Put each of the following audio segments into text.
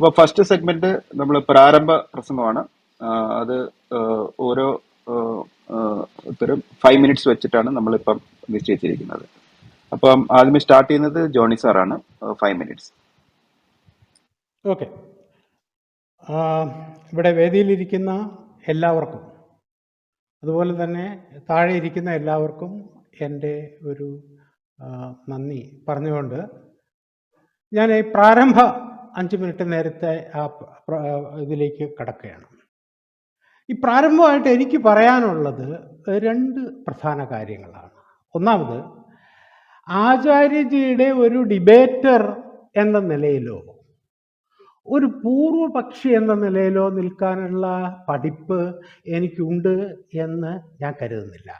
അപ്പോൾ first segment നമ്മൾ പ്രാരംഭ പ്രസംഗമാണ്. അത് ഓരോ ഉത്തരം ഫൈവ് മിനിറ്റ്സ് വെച്ചിട്ടാണ് നമ്മളിപ്പം നിശ്ചയിച്ചിരിക്കുന്നത്. അപ്പം ആദ്യമേ സ്റ്റാർട്ട് ചെയ്യുന്നത് ജോണി സാറാണ് ഫൈവ് മിനിറ്റ്സ് ഓക്കെ ഇവിടെ വേദിയിലിരിക്കുന്ന എല്ലാവർക്കും അതുപോലെ തന്നെ താഴെ ഇരിക്കുന്ന എല്ലാവർക്കും എന്റെ ഒരു നന്ദി പറഞ്ഞുകൊണ്ട് ഞാൻ ഈ പ്രാരംഭ അഞ്ച് മിനിറ്റ് നേരത്തെ ആ ഇതിലേക്ക് കടക്കുകയാണ്. ഈ പ്രാരംഭമായിട്ട് എനിക്ക് പറയാനുള്ളത് രണ്ട് പ്രധാന കാര്യങ്ങളാണ്. ഒന്നാമത് ആചാര്യജിയുടെ ഒരു ഡിബേറ്റർ എന്ന നിലയിലോ ഒരു പൂർവപക്ഷി എന്ന നിലയിലോ നിൽക്കാനുള്ള പഠിപ്പ് എനിക്കുണ്ട് എന്ന് ഞാൻ കരുതുന്നില്ല.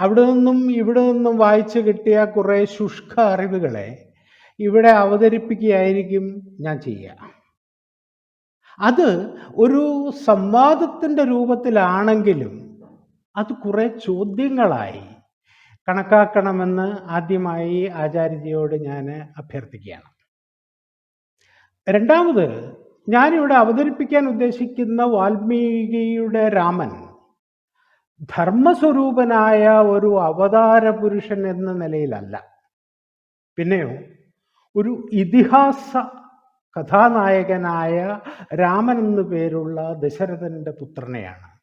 അവിടെ നിന്നും ഇവിടെ നിന്നും വായിച്ചു കിട്ടിയ കുറേ ശുഷ്ക അറിവുകളെ ഇവിടെ അവതരിപ്പിക്കുകയായിരിക്കും ഞാൻ ചെയ്യുക. അത് ഒരു സംവാദത്തിന്റെ രൂപത്തിലാണെങ്കിലും അത് കുറേ ചോദ്യങ്ങളായി കണക്കാക്കണമെന്ന് ആദ്യമായി ആചാര്യജിയോട് ഞാൻ അഭ്യർത്ഥിക്കുകയാണ്. രണ്ടാമത് ഞാനിവിടെ അവതരിപ്പിക്കാൻ ഉദ്ദേശിക്കുന്ന വാൽമീകിയുടെ രാമൻ ധർമ്മസ്വരൂപനായ ഒരു അവതാര പുരുഷൻ എന്ന നിലയിലല്ല. പിന്നെയോ ഒരു ഇതിഹാസ കഥാനായകനായ രാമൻ എന്നു പേരുള്ള ദശരഥന്റെ പുത്രനെയാണ്.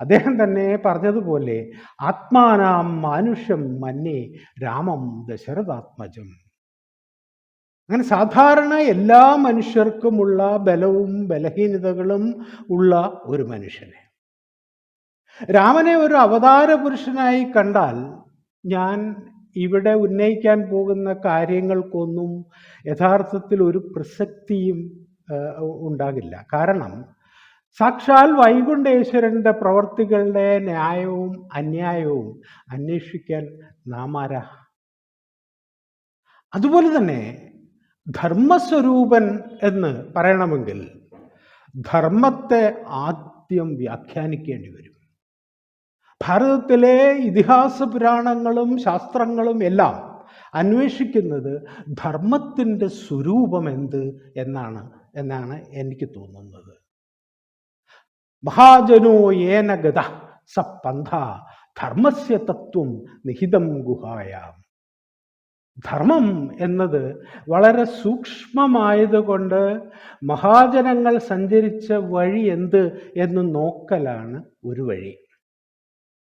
അദ്ദേഹം തന്നെ പറഞ്ഞതുപോലെ ആത്മാനാം മാനുഷ്യം മന്നേ രാമം ദശരഥാത്മജം. അങ്ങനെ സാധാരണ എല്ലാ മനുഷ്യർക്കുമുള്ള ബലവും ബലഹീനതകളും ഉള്ള ഒരു മനുഷ്യനെ. രാമനെ ഒരു അവതാര പുരുഷനായി കണ്ടാൽ ഞാൻ ഇവിടെ ഉന്നയിക്കാൻ പോകുന്ന കാര്യങ്ങൾക്കൊന്നും യഥാർത്ഥത്തിൽ ഒരു പ്രസക്തിയും ഉണ്ടാകില്ല. കാരണം സാക്ഷാൽ വൈകുണ്ഠേശ്വരന്റെ പ്രവർത്തികളുടെ ന്യായവും അന്യായവും അന്വേഷിക്കാൻ നാം ആരാ? അതുപോലെ തന്നെ ധർമ്മസ്വരൂപൻ എന്ന് പറയണമെങ്കിൽ ധർമ്മത്തെ ആദ്യം വ്യാഖ്യാനിക്കേണ്ടി വരും. ഭാരതത്തിലെ ഇതിഹാസ പുരാണങ്ങളും ശാസ്ത്രങ്ങളും എല്ലാം അന്വേഷിക്കുന്നത് ധർമ്മത്തിന്റെ സ്വരൂപം എന്ത് എന്നാണ് എന്നാണ് എനിക്ക് തോന്നുന്നത്. മഹാജനോ ഏന ഗത സ പന്ഥ ധർമ്മസ്യ തത്വം നിഹിതം ഗുഹായാം. ധർമ്മം എന്നത് വളരെ സൂക്ഷ്മമായതുകൊണ്ട് മഹാജനങ്ങൾ സഞ്ചരിച്ച വഴി എന്ത് എന്ന് നോക്കലാണ് ഒരു വഴി.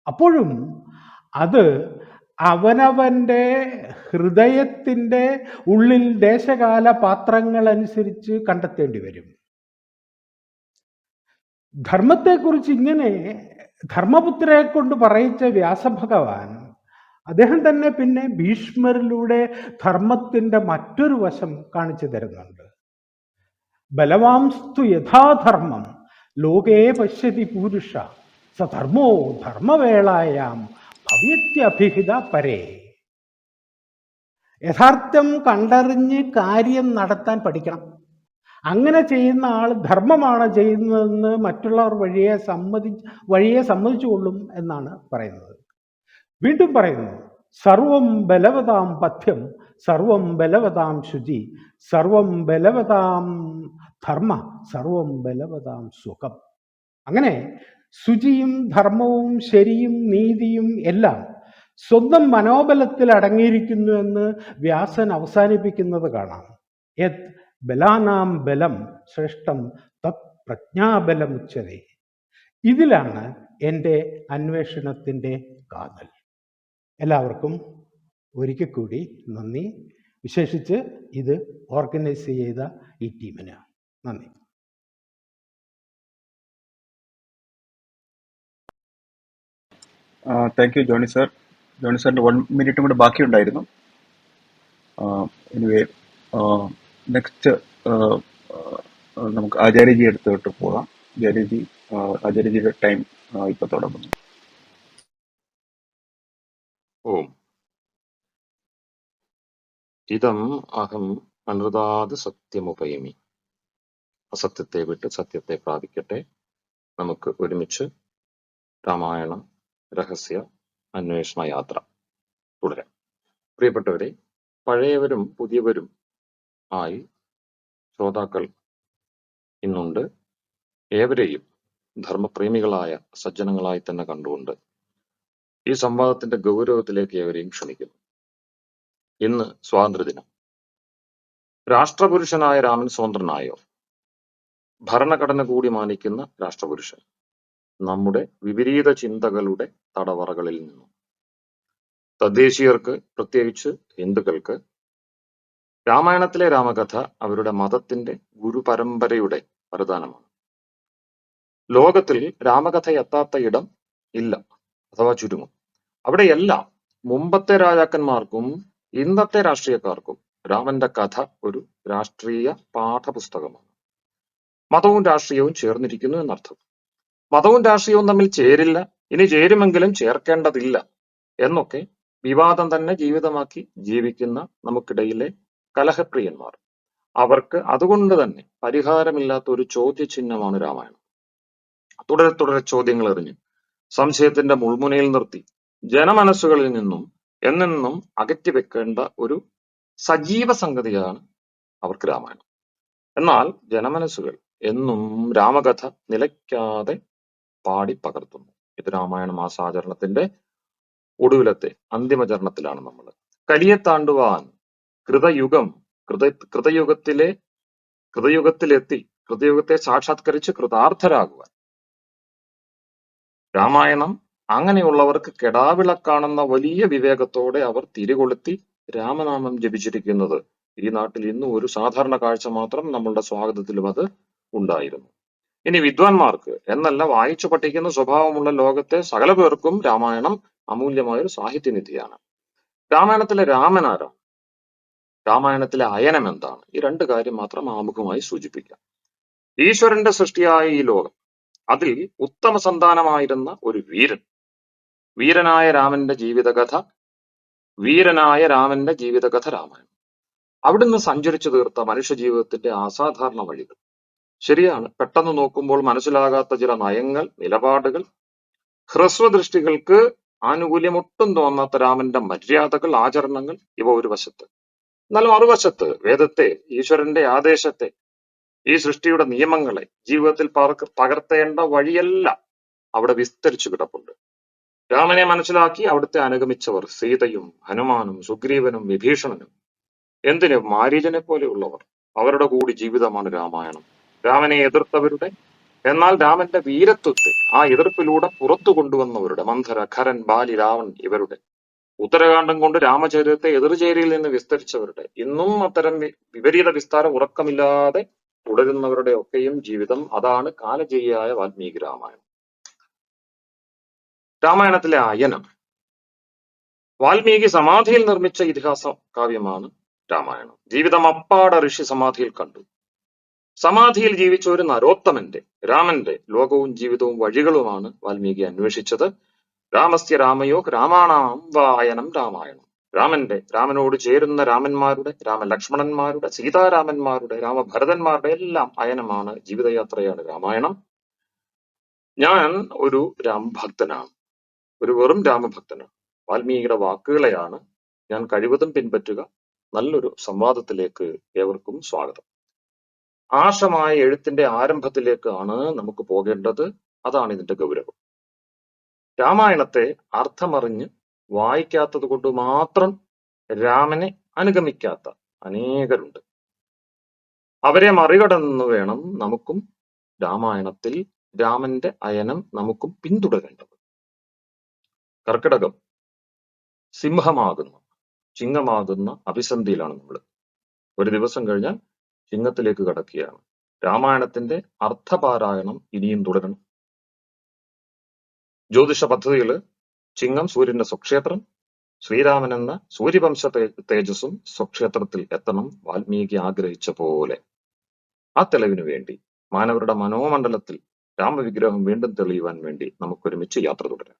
അപ്പോഴും അത് അവനവന്റെ ഹൃദയത്തിന്റെ ഉള്ളിൽ ദേശകാല പാത്രങ്ങൾ അനുസരിച്ച് കണ്ടെത്തേണ്ടി വരും. ധർമ്മത്തെക്കുറിച്ച് ഇങ്ങനെ ധർമ്മപുത്രരെ കൊണ്ട് പറയിച്ച വ്യാസഭഗവാൻ അദ്ദേഹം തന്നെ പിന്നെ ഭീഷ്മരിലൂടെ ധർമ്മത്തിന്റെ മറ്റൊരു വശം കാണിച്ചു തരുന്നുണ്ട്. ബലവാംസ്തു യഥാധർമ്മം ലോകേ പശ്യതി പൂരുഷ. സധർമ്മോ ധർമ്മവേളായാം ഭവ്യത്യഭിഹിത പരേ. യഥാർത്ഥം കണ്ടറിഞ്ഞ് കാര്യം നടത്താൻ പഠിക്കണം. അങ്ങനെ ചെയ്യുന്ന ആൾ ധർമ്മമാണ് ചെയ്യുന്നതെന്ന് മറ്റുള്ളവർ വഴിയെ സമ്മതി വഴിയെ സമ്മതിച്ചുകൊള്ളും എന്നാണ് പറയുന്നത്. വീണ്ടും പറയുന്നു സർവം ബലവതാം പഥ്യം സർവം ബലവതാം ശുചി സർവം ബലവതാം ധർമ്മ സർവം ബലവതാം സുഖം. അങ്ങനെ ശുചിയും ധർമ്മവും ശരിയും നീതിയും എല്ലാം സ്വന്തം മനോബലത്തിൽ അടങ്ങിയിരിക്കുന്നു എന്ന് വ്യാസൻ അവസാനിപ്പിക്കുന്നത് കാണാം. യത് ബലാനാം ബലം ശ്രേഷ്ഠം തത് പ്രജ്ഞാബലം ഉച്ചതേ ഇതിലാണ് എന്റെ അന്വേഷണത്തിന്റെ കാതൽ. എല്ലാവർക്കും ഒരിക്കൽ കൂടി നന്ദി. വിശേഷിച്ച് ഇത് ഓർഗനൈസ് ചെയ്ത ഈ ടീമിന് നന്ദി. Thank you Johnny sir Johnny സാറിന്റെ വൺ മിനിറ്റും കൂടെ ബാക്കിയുണ്ടായിരുന്നു. എനിവേ നെക്സ്റ്റ് നമുക്ക് ആചാര്യജി എടുത്തോട്ട് പോകാം. ആചാര്യജി ആചാര്യജിയുടെ ടൈം ഇപ്പൊ തുടങ്ങുന്നു. ഓം. ഇതം അഹം അനൃതാത് സത്യമുപയമി. അസത്യത്തെ വിട്ട് സത്യത്തെ പ്രാപിക്കട്ടെ. നമുക്ക് ഒരുമിച്ച് രാമായണ രഹസ്യ അന്വേഷണ യാത്ര. തുടരാം. പ്രിയപ്പെട്ടവരെ പഴയവരും പുതിയവരും ആയി ശ്രോതാക്കൾ ഇന്നുണ്ട്. ഏവരെയും ധർമ്മപ്രേമികളായ സജ്ജനങ്ങളായി തന്നെ കണ്ടുകൊണ്ട് ഈ സംവാദത്തിന്റെ ഗൗരവത്തിലേക്ക് ഏവരെയും ക്ഷണിക്കുന്നു. ഇന്ന് സ്വാതന്ത്ര്യദിനം. രാഷ്ട്രപുരുഷനായ രാമൻ സ്വതന്ത്രനായോ? ഭരണഘടന കൂടി മാനിക്കുന്ന രാഷ്ട്രപുരുഷൻ. നമ്മുടെ വിപരീത ചിന്തകളുടെ തടവറകളിൽ നിന്നും. തദ്ദേശീയർക്ക് പ്രത്യേകിച്ച് ഹിന്ദുക്കൾക്ക് രാമായണത്തിലെ രാമകഥ അവരുടെ മതത്തിന്റെ ഗുരുപരമ്പരയുടെ വരദാനമാണ്. ലോകത്തിൽ രാമകഥ എത്താത്ത ഇടം ഇല്ല അഥവാ ചുരുങ്ങും. അവിടെയെല്ലാം മുമ്പത്തെ രാജാക്കന്മാർക്കും ഇന്നത്തെ രാഷ്ട്രീയക്കാർക്കും രാമന്റെ കഥ ഒരു രാഷ്ട്രീയ പാഠപുസ്തകമാണ്. മതവും രാഷ്ട്രീയവും ചേർന്നിരിക്കുന്നു എന്നർത്ഥം. മതവും രാഷ്ട്രീയവും തമ്മിൽ ചേരില്ല. ഇനി ചേരുമെങ്കിലും ചേർക്കേണ്ടതില്ല. എന്നൊക്കെ വിവാദം തന്നെ ജീവിതമാക്കി ജീവിക്കുന്ന നമുക്കിടയിലെ കലഹപ്രിയന്മാർ. അവർക്ക് അതുകൊണ്ട് തന്നെ പരിഹാരമില്ലാത്ത ഒരു ചോദ്യചിഹ്നമാണ് രാമായണം. തുടരെ തുടരെ ചോദ്യങ്ങൾ എറിഞ്ഞ് സംശയത്തിന്റെ മുൾമുനയിൽ നിർത്തി ജനമനസ്സുകളിൽ നിന്നും എന്നെന്നും അകറ്റി വെക്കേണ്ട ഒരു സജീവ സംഗതിയാണ് അവർക്ക് രാമായണം. എന്നാൽ ജനമനസ്സുകൾ എന്നും രാമകഥ നിലയ്ക്കാതെ പാടി പകർത്തുന്നു. ഇത് രാമായണ മാസാചരണത്തിന്റെ ഒടുവിലത്തെ അന്തിമ ചരണത്തിലാണ് നമ്മൾ കലിയെ താണ്ടുവാൻ കൃതയുഗം കൃത കൃതയുഗത്തിലെ കൃതയുഗത്തിലെത്തി കൃതയുഗത്തെ സാക്ഷാത്കരിച്ച് കൃതാർത്ഥരാകുവാൻ. രാമായണം അങ്ങനെയുള്ളവർക്ക് കെടാവിളക്കാണെന്ന വലിയ വിവേകത്തോടെ അവർ തിരികൊളുത്തി രാമനാമം ജപിച്ചിരിക്കുന്നത്. ഈ നാട്ടിൽ ഇന്നും ഒരു സാധാരണ കാഴ്ച മാത്രം നമ്മളുടെ സ്വാഗതത്തിലും അത് ഉണ്ടായിരുന്നു. ഇനി വിദ്വാൻമാർക്ക് എന്നല്ല വായിച്ചു പഠിക്കുന്ന സ്വഭാവമുള്ള ലോകത്തെ സകല പേർക്കും രാമായണം അമൂല്യമായ ഒരു സാഹിത്യനിധിയാണ്. രാമായണത്തിലെ രാമൻ രാമായണത്തിലെ അയനം എന്താണ്? ഈ രണ്ട് കാര്യം മാത്രം ആമുഖമായി സൂചിപ്പിക്കാം. ഈശ്വരന്റെ സൃഷ്ടിയായ ഈ ലോകം അതിൽ ഉത്തമ സന്താനമായിരുന്ന ഒരു വീരൻ വീരനായ രാമന്റെ ജീവിതകഥ വീരനായ രാമന്റെ ജീവിതകഥ രാമായണം. അവിടുന്ന് സഞ്ചരിച്ചു തീർത്ത മനുഷ്യ ജീവിതത്തിന്റെ അസാധാരണ വഴികൾ. ശരിയാണ്. പെട്ടെന്ന് നോക്കുമ്പോൾ മനസ്സിലാകാത്ത ചില നയങ്ങൾ നിലപാടുകൾ ഹ്രസ്വദൃഷ്ടികൾക്ക് ആനുകൂല്യമൊട്ടും തോന്നാത്ത രാമന്റെ മര്യാദകൾ ആചരണങ്ങൾ ഇവ ഒരു വശത്ത്. എന്നാൽ മറുവശത്ത് വേദത്തെ ഈശ്വരന്റെ ആദേശത്തെ ഈ സൃഷ്ടിയുടെ നിയമങ്ങളെ ജീവിതത്തിൽ പകർ- പകർത്തേണ്ട വഴിയല്ല അവിടെ വിസ്തരിച്ചു കിടപ്പുണ്ട്. രാമനെ മനസ്സിലാക്കി അവിടുത്തെ അനുഗമിച്ചവർ സീതയും ഹനുമാനും സുഗ്രീവനും വിഭീഷണനും എന്തിന് മാരീചനെ പോലെയുള്ളവർ? അവരുടെ കൂടി ജീവിതമാണ് രാമായണം. രാമനെ എതിർത്തവരുടെ എന്നാൽ രാമന്റെ വീരത്വത്തെ ആ എതിർപ്പിലൂടെ പുറത്തു കൊണ്ടുവന്നവരുടെ മന്ധര ഖരൻ ബാലി രാവൺ ഇവരുടെ ഉത്തരകാണ്ഡം കൊണ്ട് രാമചരിതത്തെ എതിർചേരിയിൽ നിന്ന് വിസ്തരിച്ചവരുടെ ഇന്നും അത്തരം വിപരീത വിസ്താരം ഉറക്കമില്ലാതെ തുടരുന്നവരുടെ ഒക്കെയും ജീവിതം അതാണ് കാലജയിയായ വാൽമീകി രാമായണം. രാമായണത്തിലെ അയനം വാൽമീകി സമാധിയിൽ നിർമ്മിച്ച ഇതിഹാസ കാവ്യമാണ് രാമായണം. ജീവിതം അപ്പാട ഋഷി സമാധിയിൽ കണ്ടു. സമാധിയിൽ ജീവിച്ച ഒരു നരോത്തമന്റെ രാമന്റെ ലോകവും ജീവിതവും വഴികളുമാണ് വാൽമീകി അന്വേഷിച്ചത്. രാമസ്യ രാമയോ രാമാണാം വായനം രാമായണം. രാമന്റെ രാമനോട് ചേരുന്ന രാമന്മാരുടെ രാമലക്ഷ്മണന്മാരുടെ സീതാരാമന്മാരുടെ രാമഭരതന്മാരുടെ എല്ലാം അയനമാണ് ജീവിതയാത്രയാണ് രാമായണം. ഞാൻ ഒരു രാമഭക്തനാണ്. ഒരു വെറും രാമഭക്തനാണ്. വാൽമീകിയുടെ വാക്കുകളെയാണ് ഞാൻ കഴിവതും പിൻപറ്റുക. നല്ലൊരു സംവാദത്തിലേക്ക് ഏവർക്കും സ്വാഗതം. ആശമായ എഴുത്തിന്റെ ആരംഭത്തിലേക്കാണ് നമുക്ക് പോകേണ്ടത്. അതാണ് ഇതിന്റെ ഗൗരവം. രാമായണത്തെ അർത്ഥമറിഞ്ഞ് വായിക്കാത്തത് കൊണ്ട് മാത്രം രാമനെ അനുഗമിക്കാത്ത അനേകരുണ്ട്. അവരെ മറികടന്ന് വേണം നമുക്കും രാമായണത്തിൽ രാമന്റെ അയനം നമുക്കും പിന്തുടരേണ്ടത്. കർക്കിടകം സിംഹമാകുന്ന. ചിങ്ങമാകുന്ന അഭിസന്ധിയിലാണ് നമ്മൾ ഒരു ദിവസം കഴിഞ്ഞാൽ ചിങ്ങത്തിലേക്ക് കടക്കുകയാണ്. രാമായണത്തിന്റെ അർത്ഥപാരായണം ഇനിയും തുടരണം. ജ്യോതിഷ പദ്ധതിയിൽ ചിങ്ങം സൂര്യന്റെ സ്വക്ഷേത്രം ശ്രീരാമൻ എന്ന സൂര്യവംശ തേജസ്സും സ്വക്ഷേത്രത്തിൽ എത്തണം വാൽമീകി ആഗ്രഹിച്ച പോലെ. ആ തെളിവിനു വേണ്ടി മാനവരുടെ മനോമണ്ഡലത്തിൽ രാമവിഗ്രഹം വീണ്ടും തെളിയുവാൻ വേണ്ടി നമുക്കൊരുമിച്ച് യാത്ര തുടരാം.